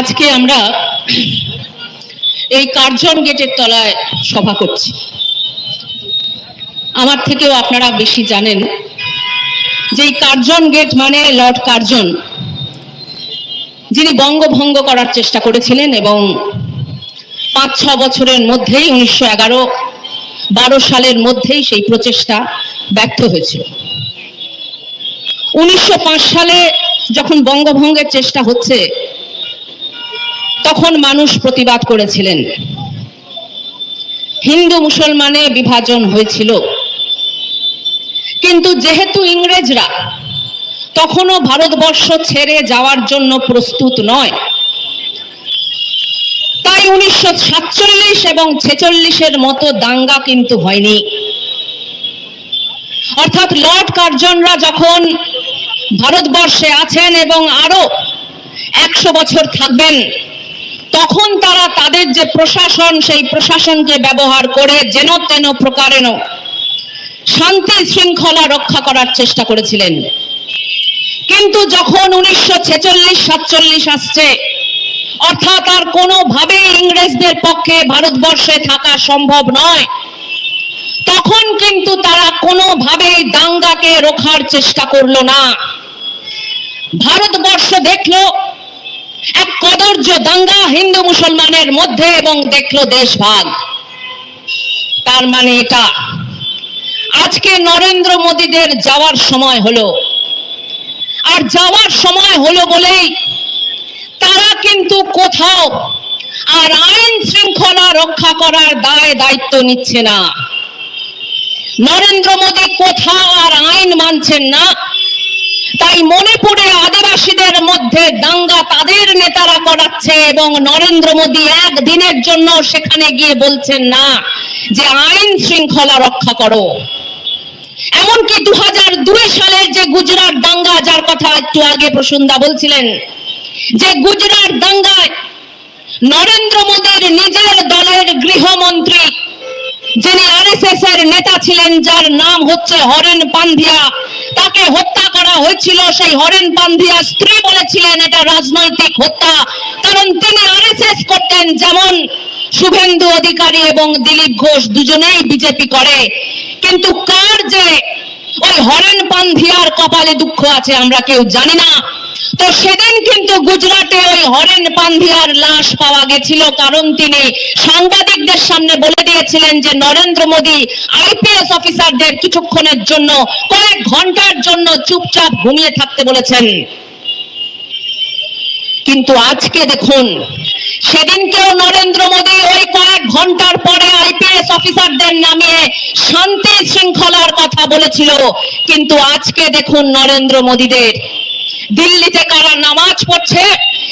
আজকে আমরা এই কার্জন গেটের তলায় সভা করছি। আমার থেকেও আপনারা বেশি জানেন যে এই কার্জন গেট মানে লর্ড কার্জন, যিনি বঙ্গভঙ্গ করার চেষ্টা করেছিলেন এবং পাঁচ, ছ বছরের মধ্যেই উনিশশো এগারো, বারো সালের মধ্যেই সেই প্রচেষ্টা ব্যর্থ হয়েছিল। উনিশশো পাঁচ সালে যখন বঙ্গভঙ্গের চেষ্টা হচ্ছে তখন মানুষ প্রতিবাদ করেছিলেন। হিন্দু মুসলমানে বিভাজন হয়েছিল। কিন্তু যেহেতু ইংরেজরা তখনও ভারতবর্ষ ছেড়ে যাওয়ার জন্য প্রস্তুত নয়, তাই উনিশশো সাতচল্লিশ এবং ছেচল্লিশের মতো দাঙ্গা কিন্তু হয়নি। অর্থাৎ লর্ড কার্জনরা যখন ভারতবর্ষে আছেন এবং আরও একশো বছর থাকবেন তখন তারা তাদের যে প্রশাসন, সেই প্রশাসনকে ব্যবহার করে যেন তেন প্রকারেণ শান্তি শৃঙ্খলা রক্ষা করার চেষ্টা করেছিলেন। কিন্তু যখন উনিশশো ছেচল্লিশ, সাতচল্লিশ আসছে, অর্থাৎ আর কোনোভাবেই ইংরেজদের পক্ষে ভারতবর্ষে থাকা সম্ভব নয়, তখন কিন্তু তারা কোনোভাবেই দাঙ্গাকে রোখার চেষ্টা করল না। ভারতবর্ষ দেখল এক কদর্য দাঙ্গা হিন্দু মুসলমানের মধ্যে এবং দেখল দেশভাগ। তার মানে এটা। আজকে নরেন্দ্র মোদীদের যাওয়ার সময় হলো। আর যাওয়ার সময় হলো বলেই তারা কিন্তু কোথাও আর আইন শৃঙ্খলা রক্ষা করার দায় দায়িত্ব নিচ্ছে না। নরেন্দ্র মোদী কোথাও আর আইন মানছেন না। তাই মণিপুরে আদিবাসীদের মধ্যে দাঙ্গা তাদের নেতারা করাচ্ছে এবং নরেন্দ্র মোদী একদিনের জন্য সেখানে গিয়ে বলছেন না, যে আইন শৃঙ্খলা রক্ষা করো। এমনকি দু হাজার দুই সালের যে গুজরাট দাঙ্গা, যার কথা একটু আগে প্রসন্দা বলছিলেন, যে গুজরাট দাঙ্গায় নরেন্দ্র মোদীর নিজের দলের গৃহমন্ত্রী, যিনি আরএসএস এর নেতা ছিলেন, যার নাম হচ্ছে হরেন পান্ধিয়া তাকে হত্যা করা হয়েছিল। সেই হরেন পান্ধিয়া স্ত্রী বলেছিলেন, এটা রাজনৈতিক হত্যা। কারণ তিনি আরএসএস করতেন, যেমন শুভেন্দু অধিকারী এবং দিলীপ ঘোষ দুজনেই বিজেপি করে। কিন্তু কার যে ওই হরেন পান্ধিয়ার কপালে দুঃখ আছে আমরা কেউ জানি না। তো সেদিন কিন্তু গুজরাটে ওই হরেন পান্ধিয়ার লাশ পাওয়া গেছিল, কারণ তিনি সাংবাদিকদের সামনে বলে দিয়েছিলেন যে, নরেন্দ্র মোদী আইপিএস অফিসারদের কিছুক্ষণের জন্য, কয়েক ঘণ্টার জন্য চুপচাপ ঘুমিয়ে থাকতে বলেছেন। কিন্তু আজকে দেখুন, সেদিনকেও নরেন্দ্র মোদী ওই কয়েক ঘণ্টার পরে আইপিএস অফিসারদের নামিয়ে শান্তি শৃঙ্খলার কথা বলেছিল। কিন্তু আজকে দেখুন নরেন্দ্র মোদীদের দিল্লিতে কারা নামাজ পড়ছে,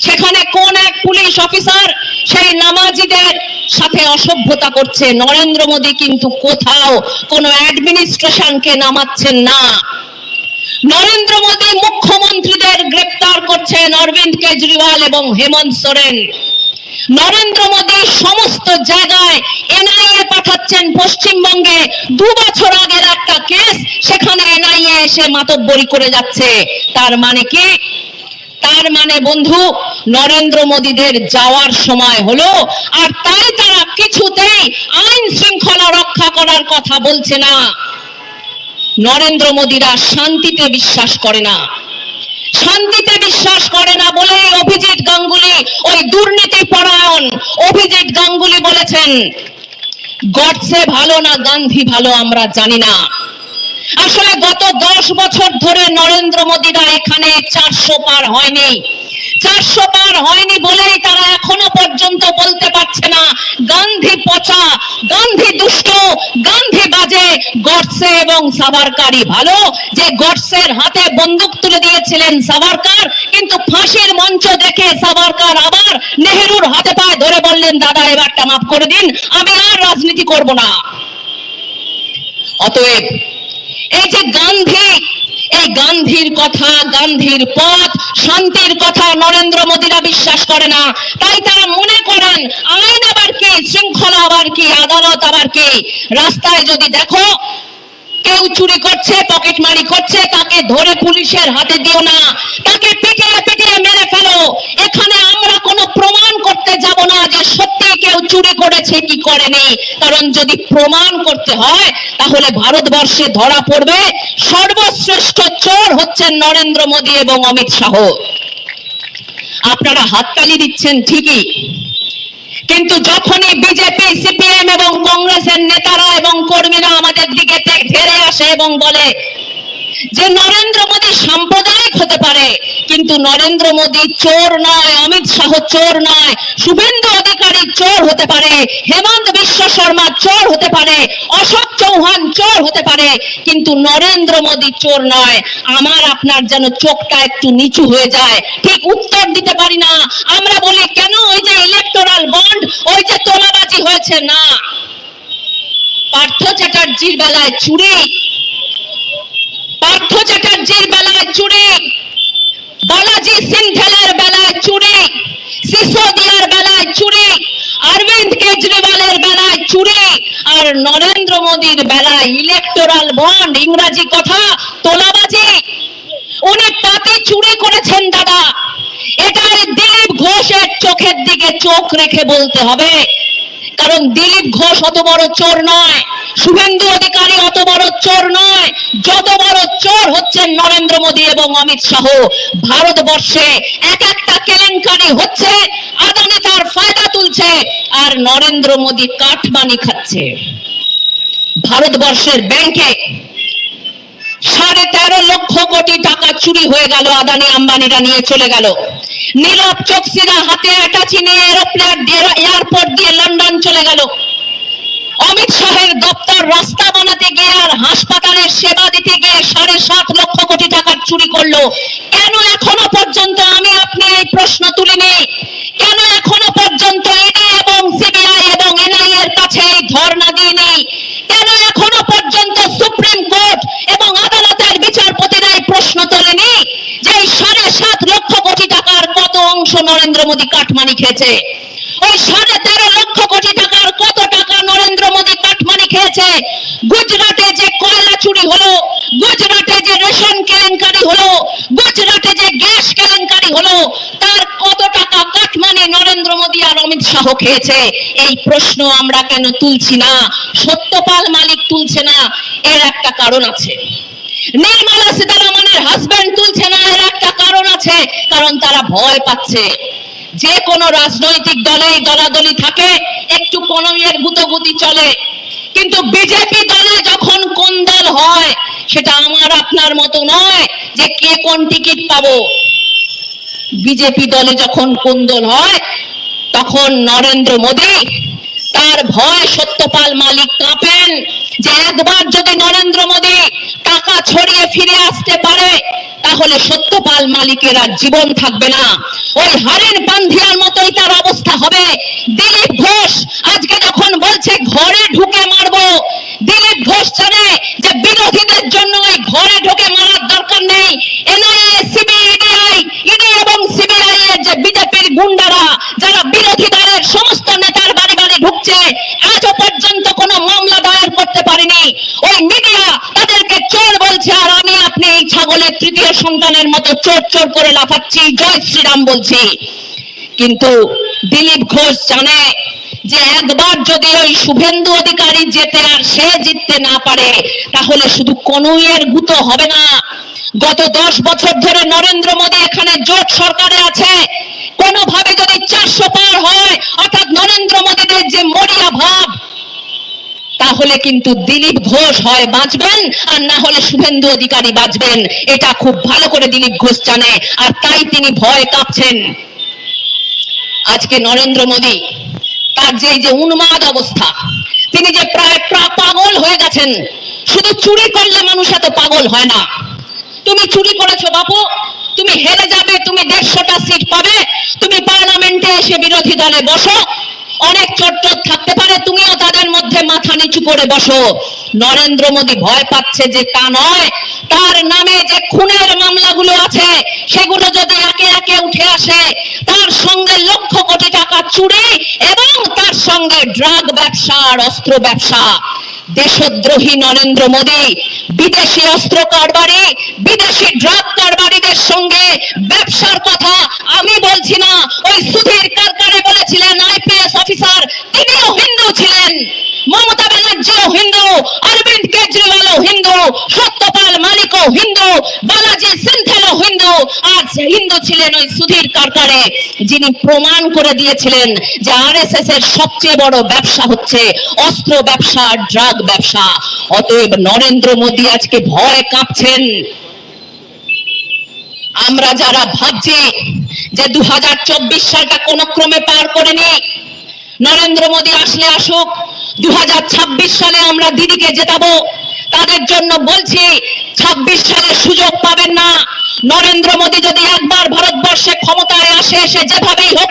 সেখানে কোন এক পুলিশ অফিসার সেই নামাজিদের সাথে অসভ্যতা করছে? নরেন্দ্র মোদী কিন্তু কোথাও কোন অ্যাডমিনিস্ট্রেশনকে নামাচ্ছেন না। নরেন্দ্র মোদী মুখ্যমন্ত্রীদের গ্রেপ্তার করছেন অরবিন্দ কেজরিওয়াল এবং হেমন্ত সোরেন। নরেন্দ্র মোদী সমস্ত জায়গায় এনআইএ পাঠাচ্ছেন পশ্চিমবঙ্গে। দু বছর আগের একটা কেস, সেখানে এনআইএ এসে মাতব্বরি করে যাচ্ছে। তার মানে কি? তার মানে বন্ধু, নরেন্দ্র মোদীদের যাওয়ার সময় হলো, আর তাই তারা কিছুতেই আইন শৃঙ্খলা রক্ষা করার কথা বলছে না। নরেন্দ্র মোদীরা শান্তিতে বিশ্বাস করে না। শান্তিতে বিশ্বাস করে না বলে অভিজিৎ গাঙ্গুলি ওই দুর্নীতি পরায়ণ। অভিজিৎ গাঙ্গুলি বলেছেন গডসে ভালো না, গান্ধী ভালো আমরা জানি না। আসলে গত দশ বছর ধরে নরেন্দ্র মোদীরা এখানে চারশো পার হয়নি। চারশো পার হয়নি বলেই তারা এখনও পর্যন্ত বলতে পারছে না। গান্ধী পচা, গান্ধী দুষ্ট, গান্ধী বাজে, গডসে এবং সাভারকারই ভালো। যে গডসের হাতে বন্দুক তুলে দিয়েছিলেন সাভারকার, কিন্তু ফাঁসির মঞ্চ দেখে সাভারকার আবার নেহেরুর হাতে পায়ে ধরে বললেন, দাদা, এবারটা মাফ করে দিন, আমি আর রাজনীতি করব না। অতএব এই যে গান্ধী গান্ধীর কথা, গান্ধীর পথ, শান্তির কথা নরেন্দ্র মোদীরা বিশ্বাস করে না। তাই তারা মনে করেন, আইন আবার কি, শৃঙ্খলা আবার কি, আদালত আবার কি? রাস্তায় যদি দেখো, কেউ চুরি করছে, পকেট মারি করছে, তাকে ধরে পুলিশের হাতে দিও না। তাকে পিটিয়ে পিটিয়ে মেরে ফেলো। এখানে আমরা কোনো করেছে, কি করেনি কারণ যদি প্রমাণ করতে হয়, তাহলে ভারতবর্ষে ধরা পড়বে সর্বশ্রেষ্ঠ চোর হচ্ছেন নরেন্দ্র মোদী এবং অমিত শাহ। আপনারা হাততালি দিচ্ছেন ঠিকই। কিন্তু যখনই বিজেপি, সিপিএম এবং কংগ্রেসের নেতারা এবং কর্মীরা আমাদের দিকে ধেরে আসে এবং বলে যে নরেন্দ্র মোদী সাম্প্রদায়িক হতে পারে, কিন্তু নরেন্দ্র মোদী চোর নয়, অমিত শাহ চোর নয়, শুভেন্দু অধিকারী চোর হতে পারে, হেমন্ত বিশ্ব শর্মা চোর হতে পারে, অশোক চৌহান চোর হতে পারে, কিন্তু নরেন্দ্র মোদী চোর নয়। আমার, আপনার যেন চোখটা একটু নিচু হয়ে যায়। ঠিক উত্তর দিতে পারি না। আমরা বলি, কেন ওই যে ইলেকটোরাল বন্ড ওই যে তোলাবাজি হয়েছে? না। পার্থ চ্যাটার্জির বেলায় চুরি পার্থ চ্যাটার্জির বেলায় চুরি, বালাজি সিনথেলের বেলায় চুরি সিসোদিয়ার বেলায় চুরি, অরবিন্দ কেজরিওয়ালের বেলায় চুরি, আর নরেন্দ্র মোদীর বেলায় ইলেকটোরাল বন্ড ইংরাজি কথা, তোলাবাজি। উনি পাতি চুরি করেছেন, দাদা। এটাই দিলীপ ঘোষের চোখের দিকে চোখ রেখে বলতে হবে। কারণ দিলীপ ঘোষ অত বড় চোর নয়, শুভেন্দু অধিকারী অত বড় চোর নয়, যত বড় চোর হচ্ছেন নরেন্দ্র মোদী এবং অমিত শাহ। ভারতবর্ষে এক একটা কেলেঙ্কারি হচ্ছে, আদানি তার ফায়দা তুলছে, আর নরেন্দ্র মোদী কাঠমানি খাচ্ছে। ভারতবর্ষের ব্যাংকে সাড়ে তেরো লক্ষ কোটি টাকা চুরি হয়ে গেল, আদানি আম্বানিরা নিয়ে চলে গেল। নীরব চোকসিরা হাতে অ্যাটাচি নিয়ে এরোপ্লেন এয়ারপোর্ট দিয়ে লন্ডন চলে গেল। অমিত শাহের দপ্তর রাস্তা বানাতে গিয়ে আর হাসপাতালের সেবা দিতে গিয়ে সাড়ে সাত লক্ষ কোটি টাকার চুরি করল। কেন এখনও পর্যন্ত আমি আপনি এই প্রশ্ন খেয়েছে ওই সাড়ে তেরো লক্ষ কোটি টাকার কত টাকা নরেন্দ্র মোদী কাটমানি খেয়েছে? গুজরাটে যে কয়লা চুরি হলো, গুজরাটে যে রেশন কেলেঙ্কারি হলো, গুজরাটে যে গ্যাস কেলেঙ্কারি হলো, তার কত টাকা কাটমানি নরেন্দ্র মোদী আর অমিত শাহ খেয়েছে? এই প্রশ্ন আমরা কেন তুলছি না? সত্যপাল মালিক তুলছে না, এর একটা কারণ আছে। নির্মলা সীতারামনের হাজবেন্ড তুলছে না, এর একটা কারণ আছে, কারণ তারা ভয় পাচ্ছে। যে কোনো রাজনৈতিক দলেই দলাদলি থাকে, একটু কনমের গুতগুতি চলে। কিন্তু বিজেপি দলে যখন কোন দল হয়, সেটা আমার আপনার মতো নয় যে কে কোন টিকিট পাবো। বিজেপি দলে যখন কোন দল হয়, তখন নরেন্দ্র মোদী তার ভয় সত্যপাল মালিক কাঁপেন যে একবার যদি নরেন্দ্র মোদী টাকা ছড়িয়ে ফিরে আসতে পারে, তাহলে সত্যপাল মালিকের আর জীবন থাকবে না। ওই হারের পান্ধিয়ার মতোই তার অবস্থা হবে। দিলীপ ঘোষ আজকে যখন বলছে, ঘরে ঢুকে মারবো, দিলীপ ঘোষ জানে যে বিরোধীদের জয় শ্রীরাম বলছি। কিন্তু দিলীপ ঘোষ জানে যে একবার যদি ওই শুভেন্দু অধিকারী যেতে আর সে জিততে না পারে, তাহলে শুধু কনুইয়ের গুতো হবে না। গত দশ বছর ধরে নরেন্দ্র মোদী এখানে জোট সরকারে আছে। কোনোভাবে যদি চারশো পার হয়, অর্থাৎ নরেন্দ্র মোদীদের যে মরিয়া তাহলে কিন্তু দিলীপ ঘোষ হয় বাঁচবেন, আর না হলে শুভেন্দু অধিকারী বাঁচবেন। এটা খুব ভালো করে দিলীপ ঘোষ জানে, আর তাই তিনি ভয় কাঁপছেন। আজকে নরেন্দ্র মোদী, তার যে যে উন্মাদ অবস্থা, তিনি যে প্রায় প্রা- পাগল হয়ে গেছেন, শুধু চুরি করলে মানুষ এত পাগল হয় না। তুমি চুরি করেছ বাপু, তুমি হেরে যাবে, তুমি দেড়শোটা সিট পাবে, তুমি পার্লামেন্টে এসে বিরোধী দলে বসো অনেক চটচট থাকতে পারে, তুমিও তাদের মধ্যে মাথা নিচু করে বসো। নরেন্দ্র মোদী ভয় পাচ্ছে যে তা নয়, তার নামে যে খুনের মামলাগুলো আছে, সেগুলো যদি একে একে উঠে আসে, তার সঙ্গে লক্ষ কোটি টাকা চুরি এবং তার সঙ্গে ড্রাগ ব্যবসা আর অস্ত্র ব্যবসা। দেশদ্রোহী নরেন্দ্র মোদী বিদেশি অস্ত্র কারবারি, বিদেশি ড্রাগ কারবারিদের সঙ্গে ব্যবসার কথা আমি বলছি না। ওই সুধীর কারকারে বলেছিলেন, আইপিএস অফিসার, তিনিও হিন্দু ব্যানার্জিও হিন্দু, অরবিন্দ কেজরিওয়ালও হিন্দু, সত্যপাল মালিকও হিন্দু, বালাজি হিন্দু। আর হিন্দু ছিলেন ওই সুধীর কারকারে যিনি প্রমাণ করে দিয়েছিলেন যে আরএসএস এর সবচেয়ে বড় ব্যবসা হচ্ছে অস্ত্র ব্যবসা ড্রাগ ব্যবসা। অতএব নরেন্দ্র মোদী আজকে ভয় কাঁপছেন। আমরা যারা ভাবছি যে দু হাজার চব্বিশ সালটা কোন ক্রমে পার করেনি নরেন্দ্র মোদী আসলে আসুক দু হাজার ছাব্বিশ সালে আমরা দিদিকে জেতাবো, তাদের জন্য বলছি, ছাব্বিশ সালে সুযোগ পাবেন না। নরেন্দ্র মোদী যদি একবার ভারতবর্ষে ক্ষমতায় আসে, সে যেভাবেই হোক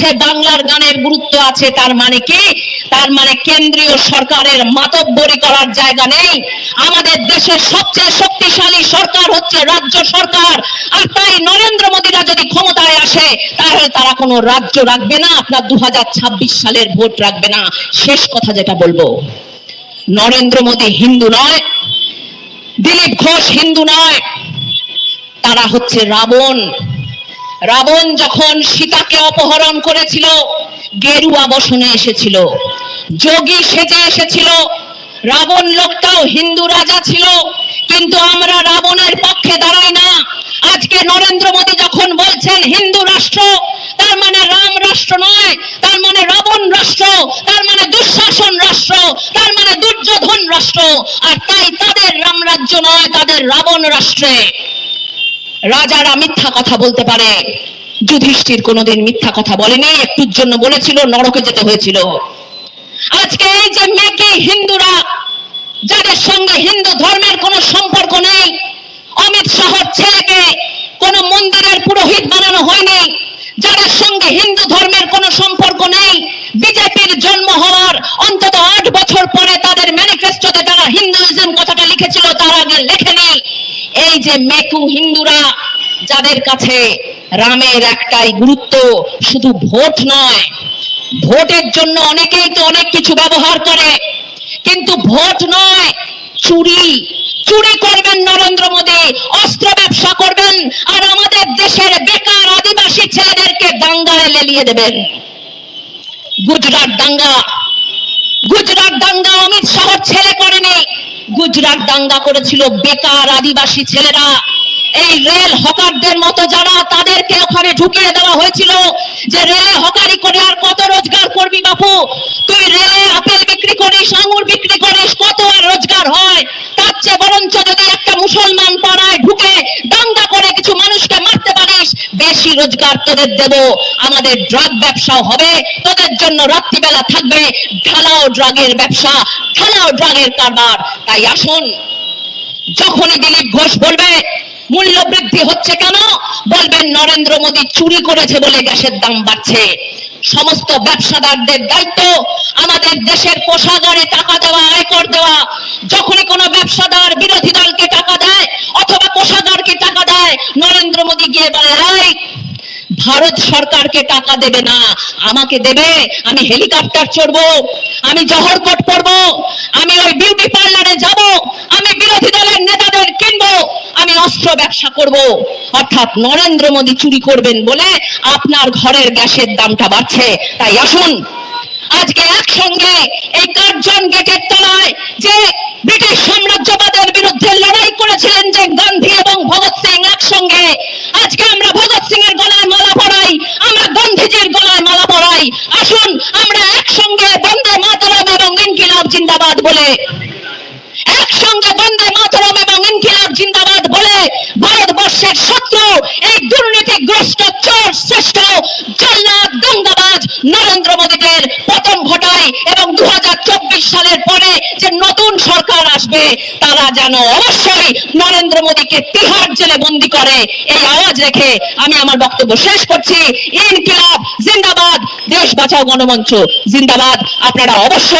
আছে, বাংলার গানের গুরুত্ব আছে, তার মানে কি? তার মানে কেন্দ্রীয় সরকারের মাতব্বরি করার জায়গা নেই। আমাদের দেশের সবচেয়ে শক্তিশালী সরকার হচ্ছে রাজ্য সরকার। আর তাই নরেন্দ্র মোদীরা যদি ক্ষমতায় আসে, তাহলে তারা কোনো রাজ্য রাখবে না, আপনার দু হাজার ছাব্বিশ সালের ভোট রাখবে না। শেষ কথা যেটা বলব, নরেন্দ্র মোদী হিন্দু নয়, দিলীপ ঘোষ হিন্দু নয়, তারা হচ্ছে রাবণ। রাবণ যখন সীতাকে অপহরণ করেছিল, গেরুয়া বসনে এসেছিল। যোগী সেজে এসেছিল। রাবণ লোকটাও হিন্দু রাজা ছিল, কিন্তু আমরা রাবণের পক্ষে দাঁড়াই না। আজকে নরেন্দ্র মোদী যখন বলছেন হিন্দু রাষ্ট্র, তার মানে রাম রাষ্ট্র নয়, তার মানে রাবণ রাষ্ট্র, তার মানে দুঃশাসন রাষ্ট্র, তার মানে দুর্যোধন রাষ্ট্র। আর তাই তাদের রাম রাজ্য নয়, তাদের রাবণ রাষ্ট্রে। রাজারা মিথ্যা কথা বলতে পারে। যুধিষ্ঠির কোনোদিন মিথ্যা কথা বলেনি, একটুর জন্য বলেছিল, নরকে যেতে হয়েছিল। আজকে এই যে মেকি হিন্দুরা, যাদের সঙ্গে হিন্দু ধর্মের কোনো সম্পর্ক নেই, অমিত শাহর ছেলেকে কোন মন্দিরের পুরোহিত বানানো হয়নি যাদের সঙ্গে হিন্দু ধর্মের কোনো সম্পর্ক নেই, বিজেপির জন্ম হওয়ার অন্তত আট বছর পরে তাদের ম্যানিফেস্টোতে তারা হিন্দুইজম কথাটা লিখেছিল, তার আগে লেখেনি এই যে মেকু হিন্দুরা, যাদের কাছে রামের একটাই গুরুত্ব শুধু ভোট নয়, ভোটের জন্য অনেকেই তো অনেক কিছু ব্যবহার করে, কিন্তু ভোট নয়, চুরি চুরি করবেন নরেন্দ্র মোদী, অস্ত্র ব্যবসা করবেন, আর আমাদের দেশের বেকার আদিবাসী ছেলেদেরকে দাঙ্গায় লেলিয়ে দেবেন। গুজরাট দাঙ্গা। গুজরাট দাঙ্গা অমিত শাহর ছেলে করেনি। গুজরাট দাঙ্গা করেছিল বেকার আদিবাসী ছেলেরা। এই রেল হকারদের মতো যারা, তাদেরকে ওখানে ঢুকিয়ে দেওয়া হয়েছিল যে রেলে হকারি করে আর কত রোজগার করবি বাপু? তুই রেলে আপেল বিক্রি করিস, আঙুর বিক্রি করিস বেশি রোজগার তোদের দেব, আমাদের ড্রাগ ব্যবসাও হবে, তোদের জন্য রাত্রিবেলা থাকবে ঢালাও ড্রাগের ব্যবসা, ঢালাও ড্রাগের কারবার। তাই আসুন, যখনই দিলীপ ঘোষ বলবে মূল্য বৃদ্ধি হচ্ছে কেন? বলবেন, নরেন্দ্র মোদী চুরি করেছে বলে গ্যাসের দাম বাড়ছে। সমস্ত ব্যবসাদারদের দায়িত্ব, আমাদের দেশের কোষাগারে টাকা দেওয়া, আয়কর দেওয়া। যখনই কোনো ব্যবসাদার বিরোধী দলকে টাকা দেয়, অথবা কোষাগারকে দেয় নরেন্দ্র মোদী গিয়ে বলে "এই, ভারত সরকারকে টাকা দেবে না আমাকে দেবে আমি হেলিকপ্টার চড়বো আমি জহরকট পরবো আমি ওই বিউটি পার্লারে যাব আমি বিরোধী দলের নেতাদের কিনবো আমি অস্ত্র ব্যবসা করব। অর্থাৎ নরেন্দ্র মোদী চুরি করবেন বলে আপনার ঘরের গ্যাসের দামটা বাড়ছে। তাই আসুন আজকে একসঙ্গে এই কার্জন গেটের তলায় যে ব্রিটিশ সাম্রাজ্যবাদের বিরুদ্ধে লড়াই করেছিলেন যে গান্ধী এবং ভগৎ সিং একসঙ্গে, আজকে আমরা ভগৎ সিং এর গলায় মালা পড়াই আমরা গান্ধীজির গলায় মালা পড়াই আসুন, আমরা একসঙ্গে বন্দে মাতরম এবং ইনকিলাব জিন্দাবাদ বলে যেন অবশ্যই নরেন্দ্র মোদীকে তিহার জেলে বন্দি করে এই আওয়াজ রেখে আমি আমার বক্তব্য শেষ করছি। ইনকিলাব, জিন্দাবাদ, দেশ বাঁচাও গণমঞ্চ। জিন্দাবাদ, আপনারা অবশ্যই